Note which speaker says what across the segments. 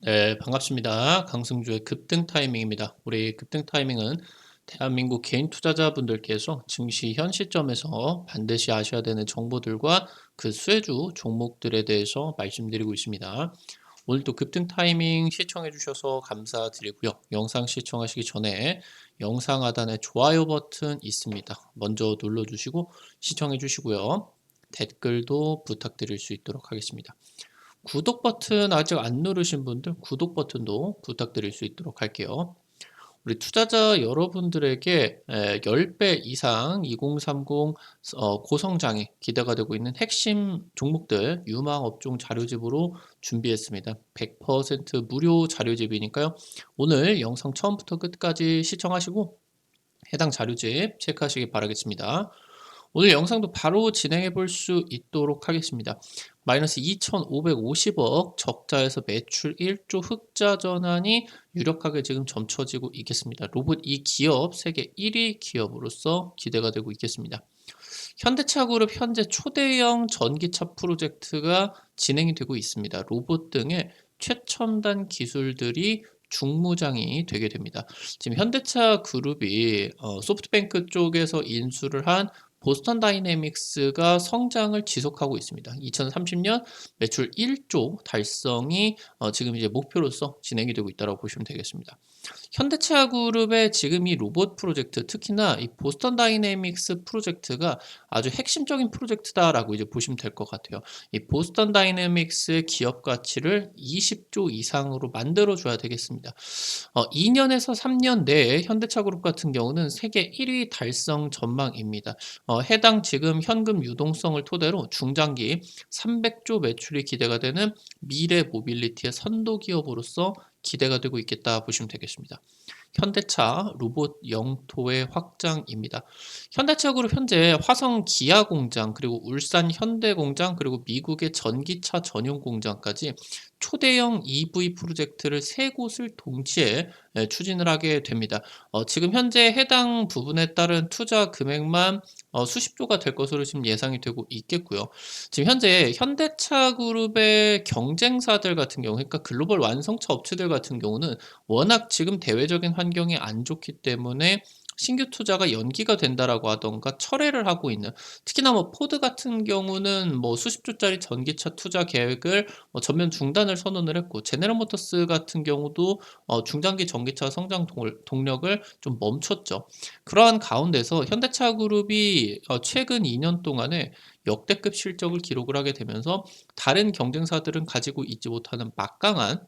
Speaker 1: 네, 반갑습니다. 강승주의 급등 타이밍입니다. 우리 급등 타이밍은 대한민국 개인 투자자분들께서 증시 현 시점에서 반드시 아셔야 되는 정보들과 그 수혜주 종목들에 대해서 말씀드리고 있습니다. 오늘도 급등 타이밍 시청해 주셔서 감사드리고요. 영상 시청하시기 전에 영상 하단에 좋아요 버튼 있습니다. 먼저 눌러 주시고 시청해 주시고요. 댓글도 부탁드릴 수 있도록 하겠습니다. 구독 버튼 아직 안 누르신 분들 구독 버튼도 부탁드릴 수 있도록 할게요. 우리 투자자 여러분들에게 10배 이상 2030 어, 고성장에 기대가 되고 있는 핵심 종목들 유망 업종 자료집으로 준비했습니다. 100% 무료 자료집이니까요. 오늘 영상 처음부터 끝까지 시청하시고 해당 자료집 체크하시기 바라겠습니다. 오늘 영상도 바로 진행해 볼 수 있도록 하겠습니다. 마이너스 2,550억 적자에서 매출 1조 흑자 전환이 유력하게 지금 점쳐지고 있겠습니다. 로봇 이 기업 세계 1위 기업으로서 기대가 되고 있겠습니다. 현대차 그룹 현재 초대형 전기차 프로젝트가 진행이 되고 있습니다. 로봇 등의 최첨단 기술들이 중무장이 되게 됩니다. 지금 현대차 그룹이 어, 소프트뱅크 쪽에서 인수를 한 보스턴 다이내믹스가 성장을 지속하고 있습니다. 2030년 매출 1조 달성이 어, 지금 이제 목표로서 진행이 되고 있다고 보시면 되겠습니다. 현대차 그룹의 지금 이 로봇 프로젝트, 특히나 이 보스턴 다이내믹스 프로젝트가 아주 핵심적인 프로젝트다라고 이제 보시면 될 것 같아요. 이 보스턴 다이내믹스의 기업 가치를 20조 이상으로 만들어 줘야 되겠습니다. 어, 2년에서 3년 내에 현대차 그룹 같은 경우는 세계 1위 달성 전망입니다. 어, 해당 지금 현금 유동성을 토대로 중장기 300조 매출이 기대가 되는 미래 모빌리티의 선도 기업으로서 기대가 되고 있겠다 보시면 되겠습니다. 현대차 로봇 영토의 확장입니다. 현대차 그룹 현재 화성 기아 공장 그리고 울산 현대 공장 그리고 미국의 전기차 전용 공장까지 초대형 EV 프로젝트를 세 곳을 동시에 추진을 하게 됩니다. 어, 지금 현재 해당 부분에 따른 투자 금액만 어, 수십조가 될 것으로 지금 예상이 되고 있겠고요. 지금 현재 현대차 그룹의 경쟁사들 같은 경우, 그러니까 글로벌 완성차 업체들 같은 경우는 워낙 지금 대외적인 환경이 안 좋기 때문에 신규 투자가 연기가 된다라고 하던가 철회를 하고 있는 특히나 뭐 포드 같은 경우는 뭐 수십 조짜리 전기차 투자 계획을 뭐 전면 중단을 선언을 했고 제네럴 모터스 같은 경우도 어 중장기 전기차 성장 동력을 좀 멈췄죠. 그러한 가운데서 현대차 그룹이 어 최근 2년 동안에 역대급 실적을 기록을 하게 되면서 다른 경쟁사들은 가지고 있지 못하는 막강한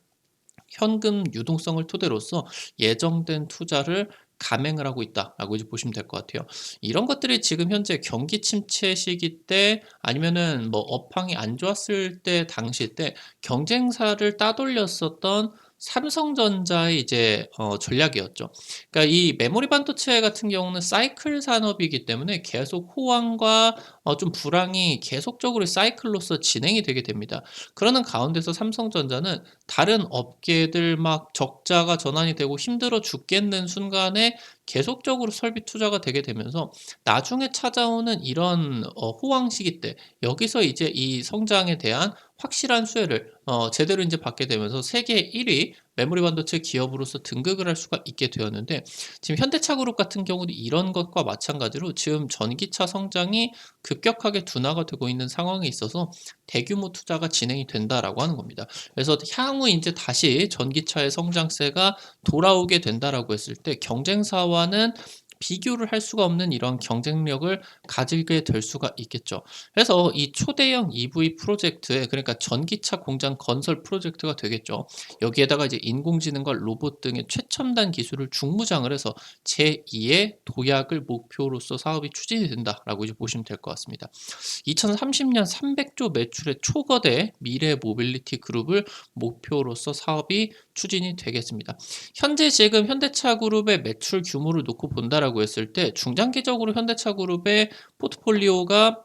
Speaker 1: 현금 유동성을 토대로서 예정된 투자를 감행을 하고 있다라고 이제 보시면 될 것 같아요. 이런 것들이 지금 현재 경기 침체 시기 때 아니면은 뭐 업황이 안 좋았을 때 당시 때 경쟁사를 따돌렸었던 삼성전자의 이제 어, 전략이었죠. 그러니까 이 메모리 반도체 같은 경우는 사이클 산업이기 때문에 계속 호황과 어, 좀 불황이 계속적으로 사이클로서 진행이 되게 됩니다. 그러는 가운데서 삼성전자는 다른 업계들 막 적자가 전환이 되고 힘들어 죽겠는 순간에 계속적으로 설비 투자가 되게 되면서 나중에 찾아오는 이런 어, 호황 시기 때 여기서 이제 이 성장에 대한 확실한 수혜를 어, 제대로 이제 받게 되면서 세계 1위 메모리 반도체 기업으로서 등극을 할 수가 있게 되었는데 지금 현대차 그룹 같은 경우도 이런 것과 마찬가지로 지금 전기차 성장이 급격하게 둔화가 되고 있는 상황에 있어서 대규모 투자가 진행이 된다라고 하는 겁니다. 그래서 향후 이제 다시 전기차의 성장세가 돌아오게 된다라고 했을 때 경쟁사와는 비교를 할 수가 없는 이런 경쟁력을 가지게 될 수가 있겠죠. 그래서 이 초대형 EV 프로젝트에 그러니까 전기차 공장 건설 프로젝트가 되겠죠. 여기에다가 이제 인공지능과 로봇 등의 최첨단 기술을 중무장을 해서 제2의 도약을 목표로서 사업이 추진이 된다라고 이제 보시면 될 것 같습니다. 2030년 300조 매출의 초거대 미래 모빌리티 그룹을 목표로서 사업이 추진이 되겠습니다. 현재 지금 현대차 그룹의 매출 규모를 놓고 본다라고 했을 때 중장기적으로 현대차 그룹의 포트폴리오가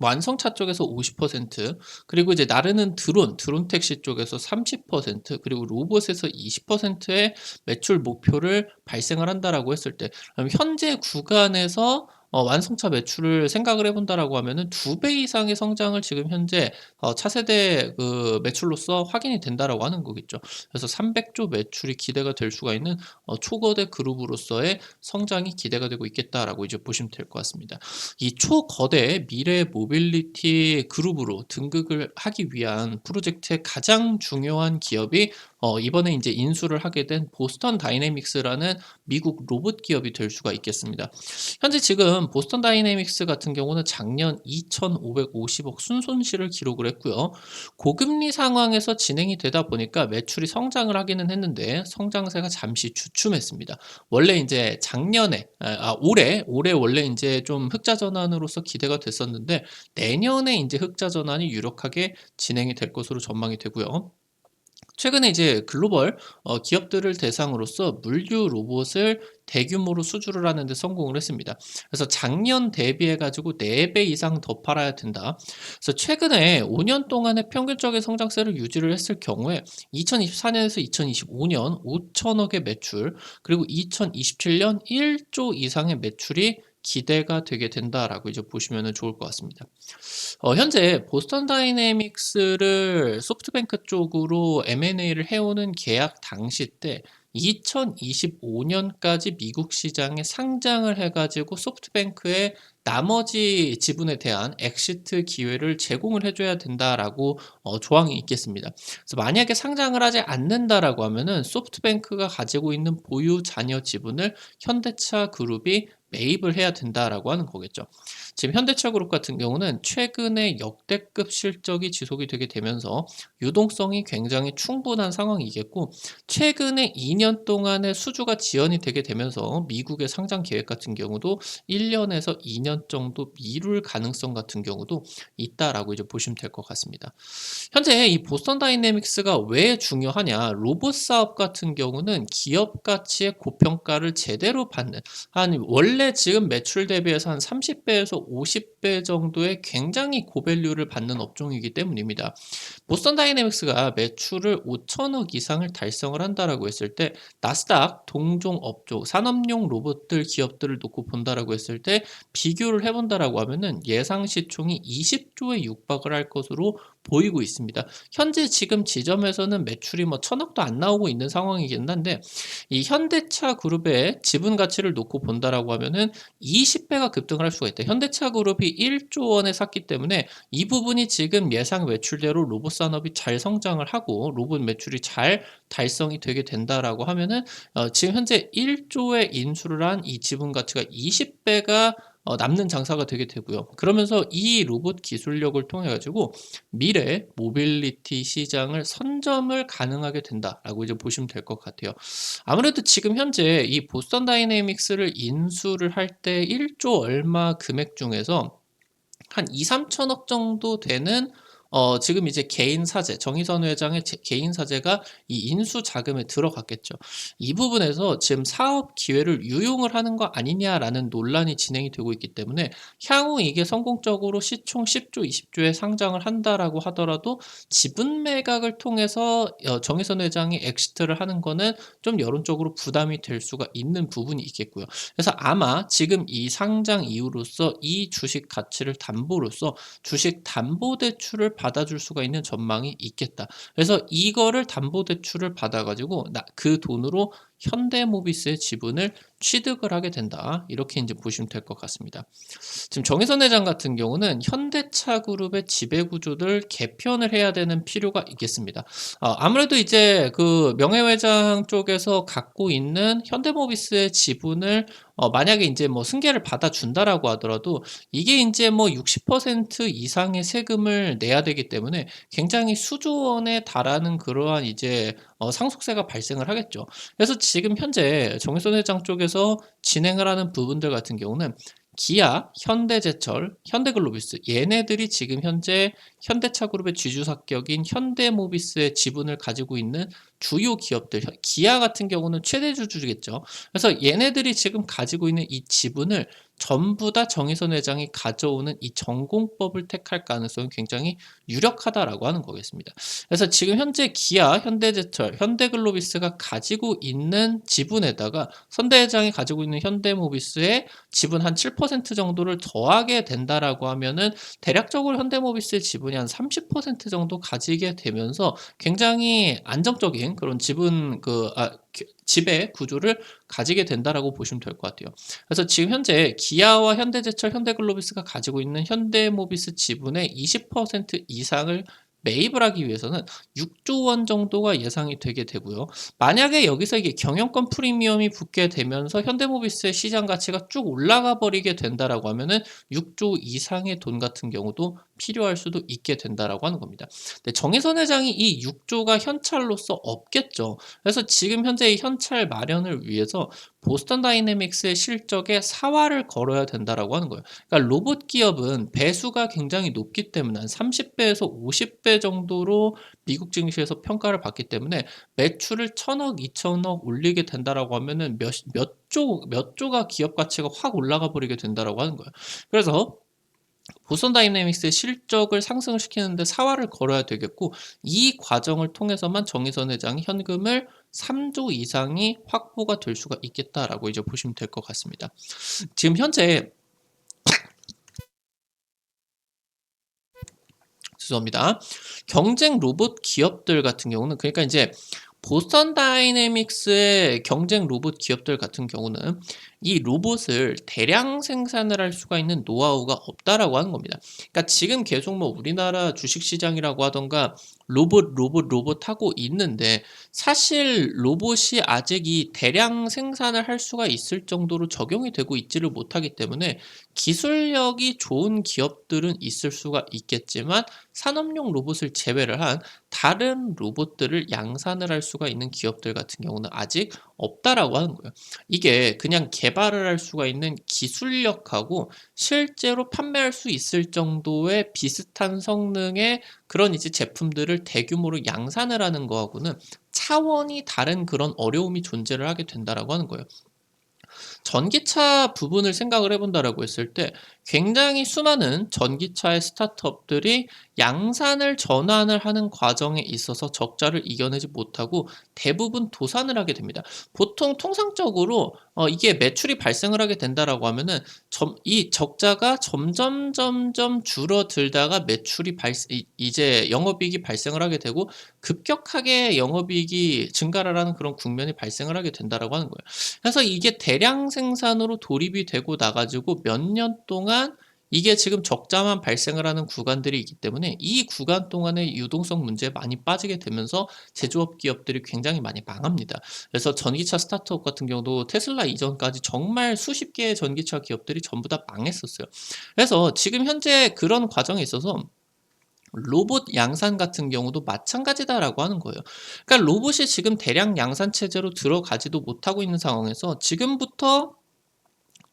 Speaker 1: 완성차 쪽에서 50% 그리고 이제 나르는 드론, 드론 택시 쪽에서 30% 그리고 로봇에서 20%의 매출 목표를 발생을 한다라고 했을 때. 현재 구간에서 어 완성차 매출을 생각을 해 본다라고 하면은 2배 이상의 성장을 지금 현재 어 차세대 그 매출로서 확인이 된다라고 하는 거겠죠. 그래서 300조 매출이 기대가 될 수가 있는 어 초거대 그룹으로서의 성장이 기대가 되고 있겠다라고 이제 보시면 될 것 같습니다. 이 초거대 미래 모빌리티 그룹으로 등극을 하기 위한 프로젝트의 가장 중요한 기업이 어 이번에 인제 인수를 하게 된 보스턴 다이내믹스라는 미국 로봇 기업이 될 수가 있겠습니다. 현재 지금 보스턴 다이내믹스 같은 경우는 작년 2,550억 순손실을 기록을 했고요. 고금리 상황에서 진행이 되다 보니까 매출이 성장을 하기는 했는데 성장세가 잠시 주춤했습니다. 원래 인제 작년에 아아 올해, 올해 원래 인제 좀 흑자 전환으로서 기대가 됐었는데 내년에 인제 흑자 전환이 유력하게 진행이 될 것으로 전망이 되고요. 최근에 이제 글로벌 어 기업들을 대상으로서 물류 로봇을 대규모로 수주를 하는 데 성공을 했습니다. 그래서 작년 대비해 가지고 4배 이상 더 팔아야 된다. 그래서 최근에 5년 동안의 평균적인 성장세를 유지를 했을 경우에 2024년에서 2025년 5천억의 매출 그리고 2027년 1조 이상의 매출이 기대가 되게 된다라고 이제 보시면 좋을 것 같습니다. 어 현재 보스턴 다이내믹스를 소프트뱅크 쪽으로 M&A를 해오는 계약 당시 때 2025년까지 미국 시장에 상장을 해 가지고 소프트뱅크에 나머지 지분에 대한 엑시트 기회를 제공을 해 줘야 된다라고 어 조항이 있겠습니다. 그래서 만약에 상장을 하지 않는다라고 하면은 소프트뱅크가 가지고 있는 보유 잔여 지분을 현대차 그룹이 매입을 해야 된다라고 하는 거겠죠. 지금 현대차 그룹 같은 경우는 최근에 역대급 실적이 지속이 되게 되면서 유동성이 굉장히 충분한 상황이겠고 최근에 2년 동안의 수주가 지연이 되게 되면서 미국의 상장 계획 같은 경우도 1년에서 2년 정도 미룰 가능성 같은 경우도 있다라고 이제 보시면 될 것 같습니다. 현재 이 보스턴 다이내믹스가 왜 중요하냐? 로봇 사업 같은 경우는 기업 가치의 고평가를 제대로 받는 한 원래 지금 매출 대비해서 한 30배에서 50배 정도의 굉장히 고밸류를 받는 업종이기 때문입니다. 보스턴 다이내믹스가 매출을 5천억 이상을 달성을 한다라고 했을 때 나스닥 동종 업종 산업용 로봇들 기업들을 놓고 본다라고 했을 때 비교를 해본다라고 하면은 예상 시총이 20조에 육박을 할 것으로 보이고 있습니다. 현재 지금 지점에서는 매출이 뭐 천억도 안 나오고 있는 상황이긴 한데 이 현대차 그룹의 지분 가치를 놓고 본다라고 하면은 20배가 급등을 할 수가 있다. 현대차 그룹이 1조 원에 샀기 때문에 이 부분이 지금 예상 매출대로 로봇 산업이 잘 성장을 하고 로봇 매출이 잘 달성이 되게 된다라고 하면은 어 지금 현재 1조에 인수를 한 이 지분 가치가 20배가 어 남는 장사가 되게 되고요. 그러면서 이 로봇 기술력을 통해 가지고 미래 모빌리티 시장을 선점을 가능하게 된다라고 이제 보시면 될 것 같아요. 아무래도 지금 현재 이 보스턴 다이내믹스를 인수를 할 때 1조 얼마 금액 중에서 한 2-3천억 정도 되는 어 지금 이제 개인 사재, 정의선 회장의 제 개인 사재가 이 인수 자금에 들어갔겠죠. 이 부분에서 지금 사업 기회를 유용을 하는 거 아니냐라는 논란이 진행이 되고 있기 때문에 향후 이게 성공적으로 시총 10조, 20조에 상장을 한다라고 하더라도 지분 매각을 통해서 어 정의선 회장이 엑시트를 하는 거는 좀 여론적으로 부담이 될 수가 있는 부분이 있겠고요. 그래서 아마 지금 이 상장 이후로써 이 주식 가치를 담보로써 주식 담보 대출을 받아줄 수가 있는 전망이 있겠다. 그래서 이거를 담보대출을 받아가지고 그 돈으로 현대모비스의 지분을 취득을 하게 된다. 이렇게 이제 보시면 될 것 같습니다. 지금 정혜선 회장 같은 경우는 현대차 그룹의 지배 구조를 개편을 해야 되는 필요가 있겠습니다. 어, 아무래도 이제 그 명예회장 쪽에서 갖고 있는 현대모비스의 지분을 어, 만약에 이제 뭐 승계를 받아준다라고 하더라도 이게 이제 뭐 60% 이상의 세금을 내야 되기 때문에 굉장히 수조원에 달하는 그러한 이제 어, 상속세가 발생을 하겠죠. 그래서 지금 현재 정의선 회장 쪽에서 진행을 하는 부분들 같은 경우는 기아, 현대제철, 현대글로비스 얘네들이 지금 현재 현대차 그룹의 지주사격인 현대모비스의 지분을 가지고 있는 주요 기업들 기아 같은 경우는 최대 주주겠죠. 그래서 얘네들이 지금 가지고 있는 이 지분을 전부 다 정의선 회장이 가져오는 이 전공법을 택할 가능성이 굉장히 유력하다라고 하는 거겠습니다. 그래서 지금 현재 기아, 현대제철, 현대글로비스가 가지고 있는 지분에다가 선대 회장이 가지고 있는 현대모비스의 지분 한 7% 정도를 더하게 된다라고 하면은 대략적으로 현대모비스의 지분이 한 30% 정도 가지게 되면서 굉장히 안정적인 그런 지분 그 아, 지배 구조를 가지게 된다라고 보시면 될 것 같아요. 그래서 지금 현재 기아와 현대제철, 현대글로비스가 가지고 있는 현대모비스 지분의 20% 이상을 매입을 하기 위해서는 6조 원 정도가 예상이 되게 되고요. 만약에 여기서 이게 경영권 프리미엄이 붙게 되면서 현대모비스의 시장 가치가 쭉 올라가 버리게 된다라고 하면은 6조 이상의 돈 같은 경우도 필요할 수도 있게 된다라고 하는 겁니다. 근데 정혜선 회장이 이 6조가 현찰로서 없겠죠. 그래서 지금 현재 이 현찰 마련을 위해서 보스턴 다이내믹스의 실적에 사활을 걸어야 된다라고 하는 거예요. 그러니까 로봇 기업은 배수가 굉장히 높기 때문에 한 30배에서 50배 정도로 미국 증시에서 평가를 받기 때문에 매출을 천억, 이천억 올리게 된다라고 하면은 몇, 몇 조, 몇 조가 기업 가치가 확 올라가 버리게 된다라고 하는 거예요. 그래서 보선 다이내믹스의 실적을 상승을 시키는데 사활을 걸어야 되겠고 이 과정을 통해서만 정의선 회장이 현금을 3조 이상이 확보가 될 수가 있겠다라고 이제 보시면 될 것 같습니다. 지금 현재 죄송합니다. 경쟁 로봇 기업들 같은 경우는 그러니까 이제 보스턴 다이내믹스의 경쟁 로봇 기업들 같은 경우는 이 로봇을 대량 생산을 할 수가 있는 노하우가 없다라고 하는 겁니다. 그러니까 지금 계속 뭐 우리나라 주식시장이라고 하던가 로봇, 로봇, 로봇 하고 있는데 사실 로봇이 아직 이 대량 생산을 할 수가 있을 정도로 적용이 되고 있지를 못하기 때문에 기술력이 좋은 기업들은 있을 수가 있겠지만 산업용 로봇을 제외를 한 다른 로봇들을 양산을 할 수가 있는 기업들 같은 경우는 아직 없다라고 하는 거예요. 이게 그냥 개발을 할 수가 있는 기술력하고 실제로 판매할 수 있을 정도의 비슷한 성능의 그런 이제 제품들을 대규모로 양산을 하는 거하고는 차원이 다른 그런 어려움이 존재를 하게 된다라고 하는 거예요. 전기차 부분을 생각을 해본다라고 했을 때 굉장히 수많은 전기차의 스타트업들이 양산을 전환을 하는 과정에 있어서 적자를 이겨내지 못하고 대부분 도산을 하게 됩니다. 보통 통상적으로 어, 이게 매출이 발생을 하게 된다라고 하면은 점, 이 적자가 점점 점점 줄어들다가 매출이 발 이제 영업이익이 발생을 하게 되고 급격하게 영업이익이 증가를 하는 그런 국면이 발생을 하게 된다라고 하는 거예요. 그래서 이게 대량 생산으로 돌입이 되고 나가지고 몇 년 동안 이게 지금 적자만 발생을 하는 구간들이 있기 때문에 이 구간 동안의 유동성 문제에 많이 빠지게 되면서 제조업 기업들이 굉장히 많이 망합니다. 그래서 전기차 스타트업 같은 경우도 테슬라 이전까지 정말 수십 개의 전기차 기업들이 전부 다 망했었어요. 그래서 지금 현재 그런 과정에 있어서 로봇 양산 같은 경우도 마찬가지다라고 하는 거예요. 그러니까 로봇이 지금 대량 양산 체제로 들어가지도 못하고 있는 상황에서 지금부터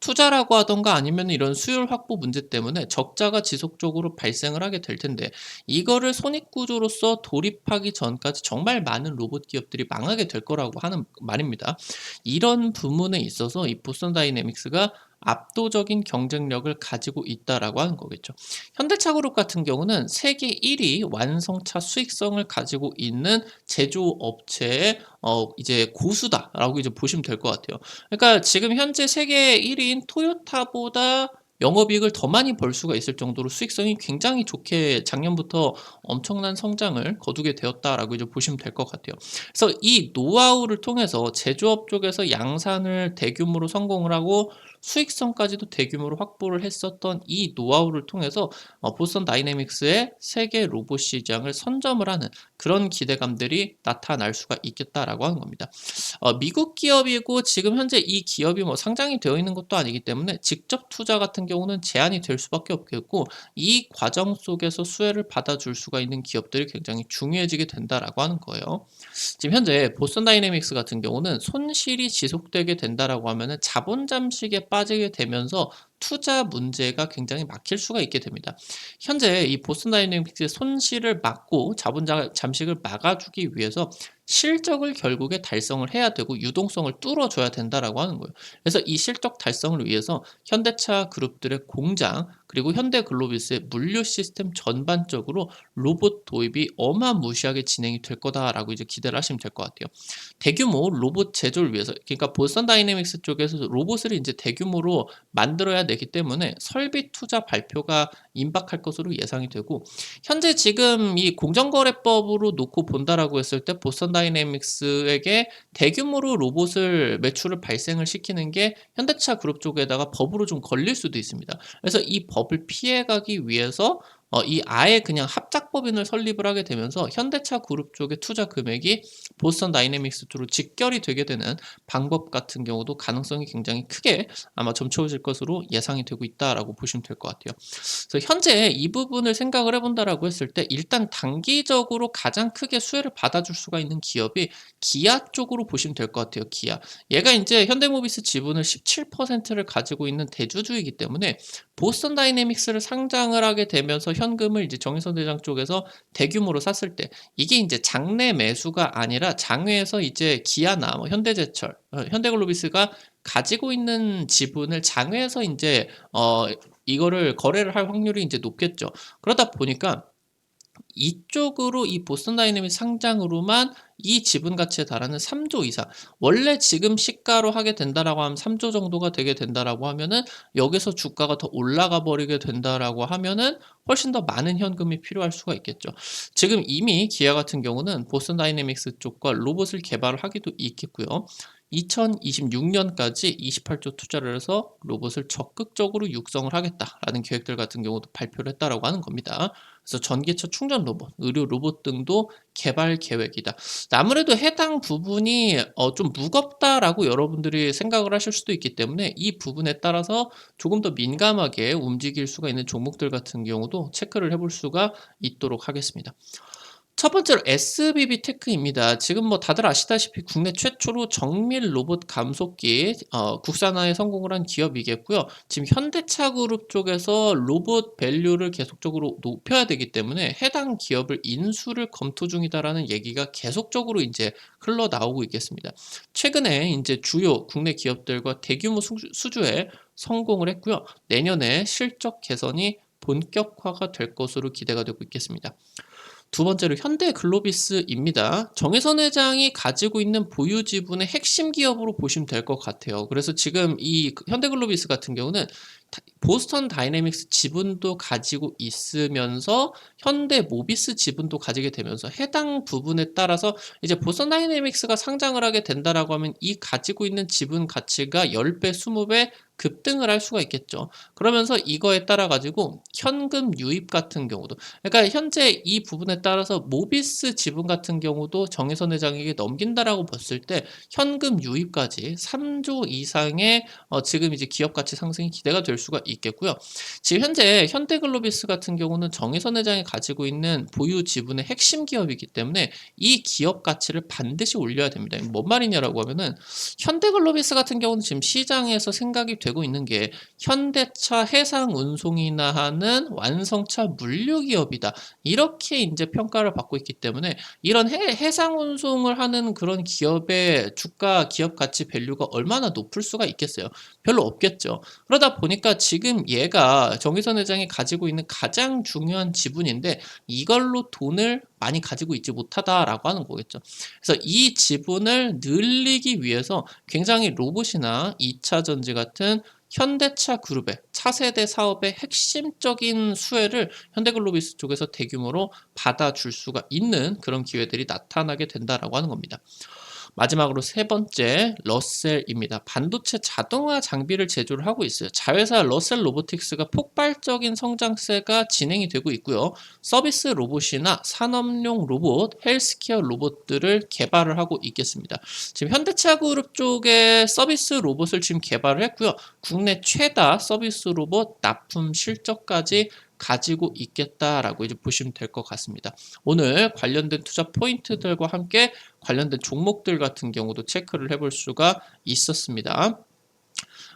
Speaker 1: 투자라고 하던가 아니면 이런 수율 확보 문제 때문에 적자가 지속적으로 발생을 하게 될 텐데 이거를 손익구조로서 돌입하기 전까지 정말 많은 로봇 기업들이 망하게 될 거라고 하는 말입니다. 이런 부분에 있어서 이 보선 다이내믹스가 압도적인 경쟁력을 가지고 있다라고 하는 거겠죠. 현대차그룹 같은 경우는 세계 1위 완성차 수익성을 가지고 있는 제조업체의 어 이제 고수다라고 이제 보시면 될 것 같아요. 그러니까 지금 현재 세계 1위인 토요타보다 영업이익을 더 많이 벌 수가 있을 정도로 수익성이 굉장히 좋게 작년부터 엄청난 성장을 거두게 되었다라고 이제 보시면 될 것 같아요. 그래서 이 노하우를 통해서 제조업 쪽에서 양산을 대규모로 성공을 하고 수익성까지도 대규모로 확보를 했었던 이 노하우를 통해서 어, 보선 다이내믹스의 세계 로봇 시장을 선점을 하는 그런 기대감들이 나타날 수가 있겠다라고 하는 겁니다. 어, 미국 기업이고 지금 현재 이 기업이 뭐 상장이 되어 있는 것도 아니기 때문에 직접 투자 같은 경우는 제한이 될 수밖에 없겠고 이 과정 속에서 수혜를 받아줄 수가 있는 기업들이 굉장히 중요해지게 된다라고 하는 거예요. 지금 현재 보선 다이내믹스 같은 경우는 손실이 지속되게 된다라고 하면은 자본 잠식에 빠지게 되면서 투자 문제가 굉장히 막힐 수가 있게 됩니다. 현재 이 보스턴 다이내믹스의 손실을 막고 자본 자- 잠식을 막아주기 위해서 실적을 결국에 달성을 해야 되고 유동성을 뚫어줘야 된다라고 하는 거예요. 그래서 이 실적 달성을 위해서 현대차 그룹들의 공장 그리고 현대글로비스의 물류 시스템 전반적으로 로봇 도입이 어마무시하게 진행이 될 거다라고 이제 기대를 하시면 될 것 같아요. 대규모 로봇 제조를 위해서 그러니까 보스턴 다이내믹스 쪽에서 로봇을 이제 대규모로 만들어야 되기 때문에 설비 투자 발표가 임박할 것으로 예상이 되고 현재 지금 이 공정거래법으로 놓고 본다라고 했을 때 보스턴 다이내믹스에게 대규모로 로봇을 매출을 발생을 시키는 게 현대차 그룹 쪽에다가 법으로 좀 걸릴 수도 있습니다. 그래서 이 법을 피해가기 위해서 어, 이 아예 그냥 합작법인을 설립을 하게 되면서 현대차 그룹 쪽의 투자 금액이 보스턴 다이내믹스 쪽으로 직결이 되게 되는 방법 같은 경우도 가능성이 굉장히 크게 아마 점쳐질 것으로 예상이 되고 있다라고 보시면 될 것 같아요. 그래서 현재 이 부분을 생각을 해본다라고 했을 때 일단 단기적으로 가장 크게 수혜를 받아줄 수가 있는 기업이 기아 쪽으로 보시면 될 것 같아요. 기아. 얘가 이제 현대모비스 지분을 17%를 가지고 있는 대주주이기 때문에 보스턴 다이내믹스를 상장을 하게 되면서 현 금을 이제 정의선 대장 쪽에서 대규모로 샀을 때 이게 이제 장내 매수가 아니라 장외에서 이제 기아나 뭐 현대제철, 어, 현대글로비스가 가지고 있는 지분을 장외에서 이제 어 이거를 거래를 할 확률이 이제 높겠죠. 그러다 보니까 이쪽으로 이 보스턴 다이내믹 상장으로만 이 지분 가치에 달하는 3조 이상 원래 지금 시가로 하게 된다라고 하면 3조 정도가 되게 된다라고 하면은 여기서 주가가 더 올라가 버리게 된다라고 하면은 훨씬 더 많은 현금이 필요할 수가 있겠죠. 지금 이미 기아 같은 경우는 보스턴 다이내믹스 쪽과 로봇을 개발을 하기도 있겠고요. 2026년까지 28조 투자를 해서 로봇을 적극적으로 육성을 하겠다라는 계획들 같은 경우도 발표를 했다라고 하는 겁니다. 그래서 전기차 충전 로봇, 의료 로봇 등도 개발 계획이다. 아무래도 해당 부분이 어, 좀 무겁다라고 여러분들이 생각을 하실 수도 있기 때문에 이 부분에 따라서 조금 더 민감하게 움직일 수가 있는 종목들 같은 경우도 체크를 해볼 수가 있도록 하겠습니다. 첫 번째로 SBB 테크입니다. 지금 뭐 다들 아시다시피 국내 최초로 정밀 로봇 감속기 어, 국산화에 성공을 한 기업이겠고요. 지금 현대차 그룹 쪽에서 로봇 밸류를 계속적으로 높여야 되기 때문에 해당 기업을 인수를 검토 중이다라는 얘기가 계속적으로 이제 흘러 나오고 있겠습니다. 최근에 이제 주요 국내 기업들과 대규모 수- 수주에 성공을 했고요. 내년에 실적 개선이 본격화가 될 것으로 기대가 되고 있겠습니다. 두 번째로 현대글로비스입니다. 정혜선 회장이 가지고 있는 보유 지분의 핵심 기업으로 보시면 될 것 같아요. 그래서 지금 이 현대글로비스 같은 경우는 다- 보스턴 다이내믹스 지분도 가지고 있으면서 현대 모비스 지분도 가지게 되면서 해당 부분에 따라서 이제 보스턴 다이내믹스가 상장을 하게 된다라고 하면 이 가지고 있는 지분 가치가 10배, 20배 급등을 할 수가 있겠죠. 그러면서 이거에 따라 가지고 현금 유입 같은 경우도 그러니까 현재 이 부분에 따라서 모비스 지분 같은 경우도 정혜선 회장에게 넘긴다라고 봤을 때 현금 유입까지 3조 이상의 어, 지금 이제 기업 가치 상승이 기대가 될수 가 있겠고요. 지금 현재 현대글로비스 같은 경우는 정혜선 회장이 가지고 있는 보유 지분의 핵심 기업이기 때문에 이 기업 가치를 반드시 올려야 됩니다. 뭔 말이냐라고 하면은 현대글로비스 같은 경우는 지금 시장에서 생각이 되고 있는 게 현대차 해상 운송이나 하는 완성차 물류 기업이다. 이렇게 이제 평가를 받고 있기 때문에 이런 해, 해상 운송을 하는 그런 기업의 주가 기업 가치 밸류가 얼마나 높을 수가 있겠어요? 별로 없겠죠. 그러다 보니까 지금 얘가 정의선 회장이 가지고 있는 가장 중요한 지분인데 이걸로 돈을 많이 가지고 있지 못하다라고 하는 거겠죠. 그래서 이 지분을 늘리기 위해서 굉장히 로봇이나 2차 전지 같은 현대차 그룹의 차세대 사업의 핵심적인 수혜를 현대글로비스 쪽에서 대규모로 받아줄 수가 있는 그런 기회들이 나타나게 된다라고 하는 겁니다. 마지막으로 세 번째 러셀입니다. 반도체 자동화 장비를 제조를 하고 있어요. 자회사 러셀 로보틱스가 폭발적인 성장세가 진행이 되고 있고요. 서비스 로봇이나 산업용 로봇, 헬스케어 로봇들을 개발을 하고 있겠습니다. 지금 현대차 그룹 쪽에 서비스 로봇을 지금 개발을 했고요. 국내 최다 서비스 로봇 납품 실적까지 가지고 있겠다라고 이제 보시면 될 것 같습니다. 오늘 관련된 투자 포인트들과 함께 관련된 종목들 같은 경우도 체크를 해볼 수가 있었습니다.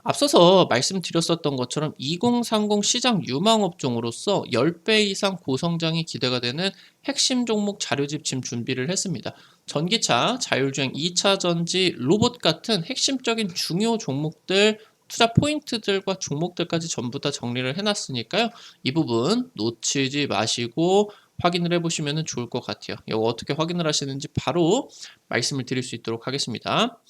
Speaker 1: 앞서서 말씀드렸었던 것처럼 2030 시장 유망 업종으로서 10배 이상 고성장이 기대가 되는 핵심 종목 자료집 지금 준비를 했습니다. 전기차, 자율주행 2차 전지, 로봇 같은 핵심적인 중요 종목들 투자 포인트들과 종목들까지 전부 다 정리를 해놨으니까요. 이 부분 놓치지 마시고 확인을 해보시면 좋을 것 같아요. 이거 어떻게 확인을 하시는지 바로 말씀을 드릴 수 있도록 하겠습니다.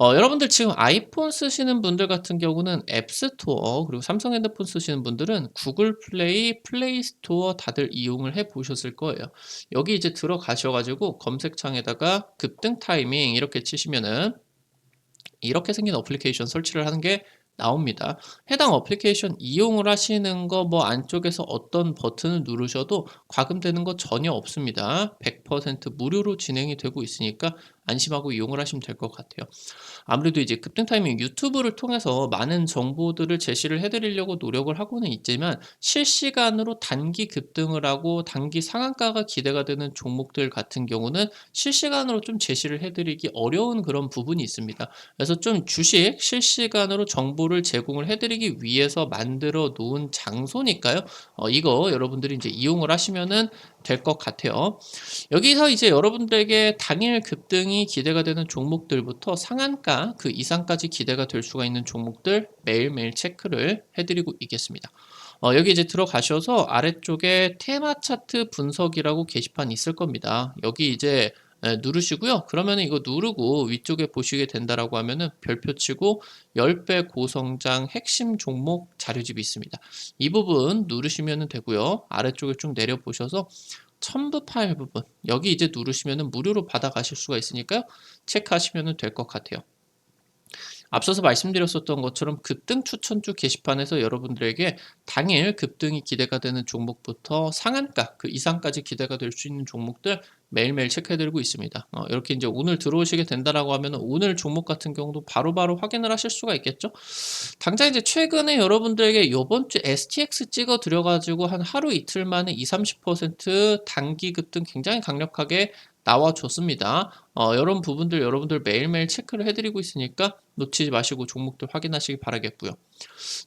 Speaker 1: 어, 여러분들 지금 아이폰 쓰시는 분들 같은 경우는 앱스토어 그리고 삼성 핸드폰 쓰시는 분들은 구글 플레이, 플레이 스토어 다들 이용을 해 보셨을 거예요. 여기 이제 들어가셔가지고 검색창에다가 급등 타이밍 이렇게 치시면은 이렇게 생긴 어플리케이션 설치를 하는 게 나옵니다. 해당 어플리케이션 이용을 하시는 거 뭐 안쪽에서 어떤 버튼을 누르셔도 과금되는 거 전혀 없습니다. 100% 무료로 진행이 되고 있으니까 안심하고 이용을 하시면 될 것 같아요. 아무래도 이제 급등 타이밍 유튜브를 통해서 많은 정보들을 제시를 해드리려고 노력을 하고는 있지만 실시간으로 단기 급등을 하고 단기 상한가가 기대가 되는 종목들 같은 경우는 실시간으로 좀 제시를 해드리기 어려운 그런 부분이 있습니다. 그래서 좀 주식 실시간으로 정보를 제공을 해드리기 위해서 만들어 놓은 장소니까요. 어, 이거 여러분들이 이제 이용을 하시면은 될 것 같아요. 여기서 이제 여러분들에게 당일 급등이 기대가 되는 종목들부터 상한가 그 이상까지 기대가 될 수가 있는 종목들 매일매일 체크를 해드리고 있겠습니다. 어, 여기 이제 들어가셔서 아래쪽에 테마 차트 분석이라고 게시판 있을 겁니다. 여기 이제 예, 누르시고요. 그러면 이거 누르고 위쪽에 보시게 된다라고 하면은 별표 치고 10배 고성장 핵심 종목 자료집이 있습니다. 이 부분 누르시면 되고요. 아래쪽에 쭉 내려 보셔서 첨부 파일 부분 여기 이제 누르시면 무료로 받아가실 수가 있으니까요. 체크하시면 될 것 같아요. 앞서서 말씀드렸었던 것처럼 급등 추천주 게시판에서 여러분들에게 당일 급등이 기대가 되는 종목부터 상한가 그 이상까지 기대가 될 수 있는 종목들 매일매일 체크해드리고 있습니다. 어, 이렇게 이제 오늘 들어오시게 된다라고 하면 오늘 종목 같은 경우도 바로바로 바로 확인을 하실 수가 있겠죠. 당장 이제 최근에 여러분들에게 이번 주 STX 찍어 드려가지고 한 하루 이틀 만에 20, 30% 단기 급등 굉장히 강력하게 나와줬습니다. 어, 이런 부분들 여러분들 매일매일 체크를 해드리고 있으니까 놓치지 마시고 종목들 확인하시기 바라겠고요.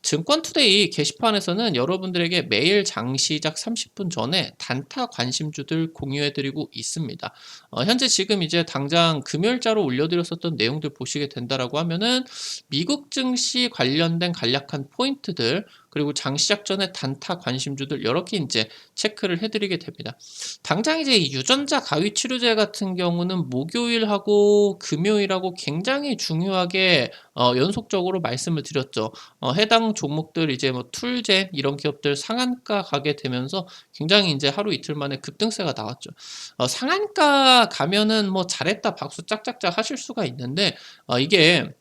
Speaker 1: 증권투데이 게시판에서는 여러분들에게 매일 장 시작 30분 전에 단타 관심주들 공유해드리고 있습니다. 어, 현재 지금 이제 당장 금요일자로 올려드렸었던 내용들 보시게 된다라고 하면은 미국 증시 관련된 간략한 포인트들 그리고 장 시작 전에 단타 관심주들 이렇게 이제 체크를 해드리게 됩니다. 당장 이제 유전자 가위 치료제 같은 경우는 목요 일하고 금요일하고 굉장히 중요하게 어, 연속적으로 말씀을 드렸죠. 어, 해당 종목들 이제 뭐 툴젠 이런 기업들 상한가 가게 되면서 굉장히 이제 하루 이틀 만에 급등세가 나왔죠. 어, 상한가 가면은 뭐 잘했다 박수 짝짝짝 하실 수가 있는데 어, 이게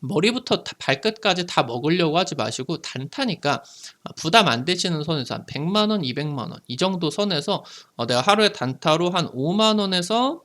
Speaker 1: 머리부터 발끝까지 다 먹으려고 하지 마시고 단타니까 부담 안 되시는 선에서 한 100만 원, 200만 원 이 정도 선에서 어, 내가 하루에 단타로 한 5만 원에서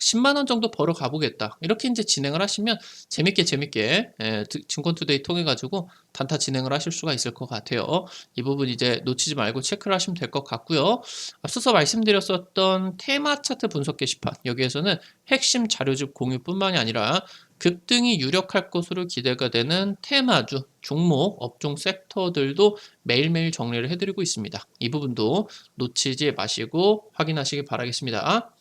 Speaker 1: 10만 원 정도 벌어 가보겠다. 이렇게 이제 진행을 하시면 재밌게 재밌게 예, 증권투데이 통해 가지고 단타 진행을 하실 수가 있을 것 같아요. 이 부분 이제 놓치지 말고 체크를 하시면 될 것 같고요. 앞서서 말씀드렸었던 테마 차트 분석 게시판 여기에서는 핵심 자료집 공유뿐만이 아니라 급등이 유력할 것으로 기대가 되는 테마주, 종목, 업종 섹터들도 매일매일 정리를 해드리고 있습니다. 이 부분도 놓치지 마시고 확인하시기 바라겠습니다.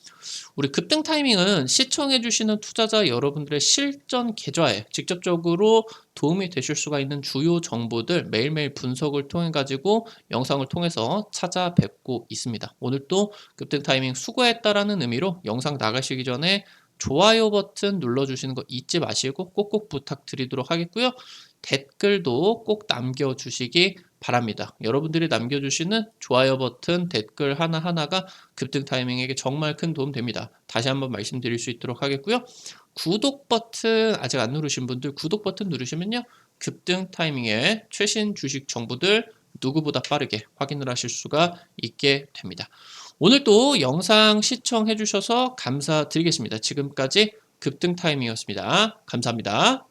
Speaker 1: 우리 급등 타이밍은 시청해주시는 투자자 여러분들의 실전 계좌에 직접적으로 도움이 되실 수가 있는 주요 정보들 매일매일 분석을 통해 가지고 영상을 통해서 찾아뵙고 있습니다. 오늘 또 급등 타이밍 수고했다라는 의미로 영상 나가시기 전에 좋아요 버튼 눌러주시는 거 잊지 마시고 꼭꼭 부탁드리도록 하겠고요. 댓글도 꼭 남겨주시기 바랍니다. 여러분들이 남겨주시는 좋아요 버튼, 댓글 하나하나가 급등 타이밍에게 정말 큰 도움 됩니다. 다시 한번 말씀드릴 수 있도록 하겠고요. 구독 버튼 아직 안 누르신 분들 구독 버튼 누르시면요. 급등 타이밍에 최신 주식 정보들 누구보다 빠르게 확인을 하실 수가 있게 됩니다. 오늘 또 영상 시청해 주셔서 감사드리겠습니다. 지금까지 급등 타이밍이었습니다. 감사합니다.